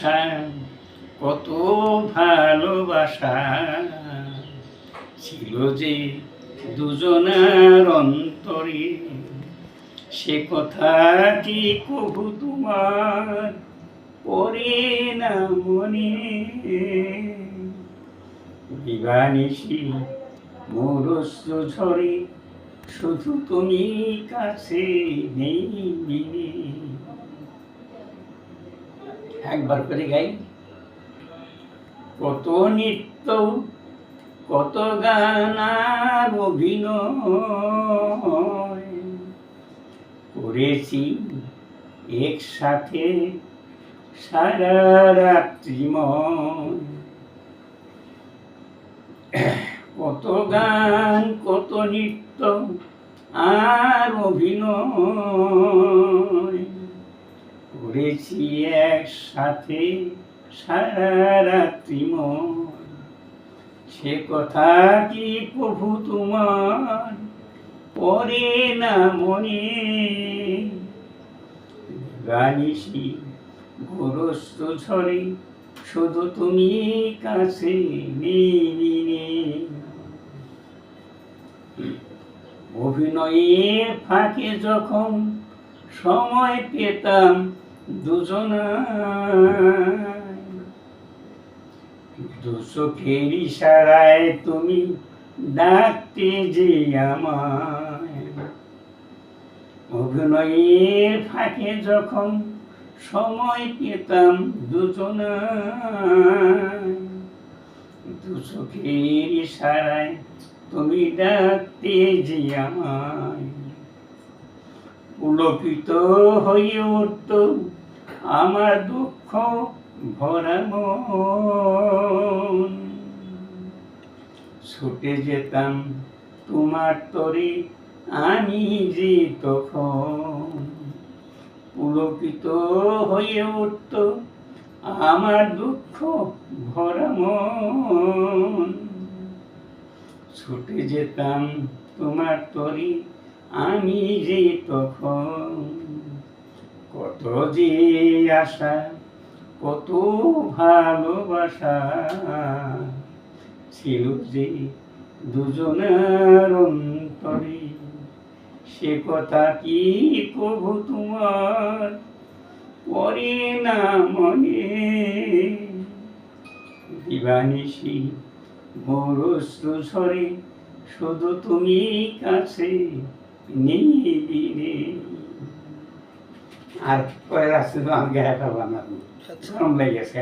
আশা কত ভালোবাসা ছিল যে দুজনার অন্তরে সে কথা কি কবু তোমার পরে না মনে দিবানিসি মোরস্ত ঝরে, শুধু তুমি কাছে নেই। একবার করে গাই। কত নৃত্য, কত গান আর অভিনয় করেছি একসাথে সারা রাত্রিময় কত গান, কত নৃত্য আর অভিনয় করেছি একসাথে সারা রাত্রিময় সে কথা কি প্রভু তোমার? পরে না মনে। গানিসি ঘোরস্ত ঝরে, শুধু তুমি কাছে নেই অভিনয়ের ফাঁকে যখন সময় পেতাম দুজনায় দু চোখের ইশারায় তুমি ডাকতে যে অভিনয়ের ফাঁকে যখন সময় পেতাম দুজনায় দু চোখের ইশারায় তুমি ডাকতে যে আমায়। পুলকিত হয়ে উঠত আমার দুঃখ ভরা মন। ছুটে যেতাম তোমার তরে, আমি যে তখন পুলকিত হয়ে উঠত আমার দুঃখ ভরা মন। ছুটে যেতাম তোমার তরি, আমি যে তখন কত যে আশা, কত ভালোবাসা। ছিল যে দুজনের অন্তরে, সে কথা কি প্রভু তোমার? পরে না মনে। দিবানিসি ঝরে শুধু তুমি কাছে নিবিনে আর পরে আসছে তো আমাকে একটা বানাবো গরম লেগেছে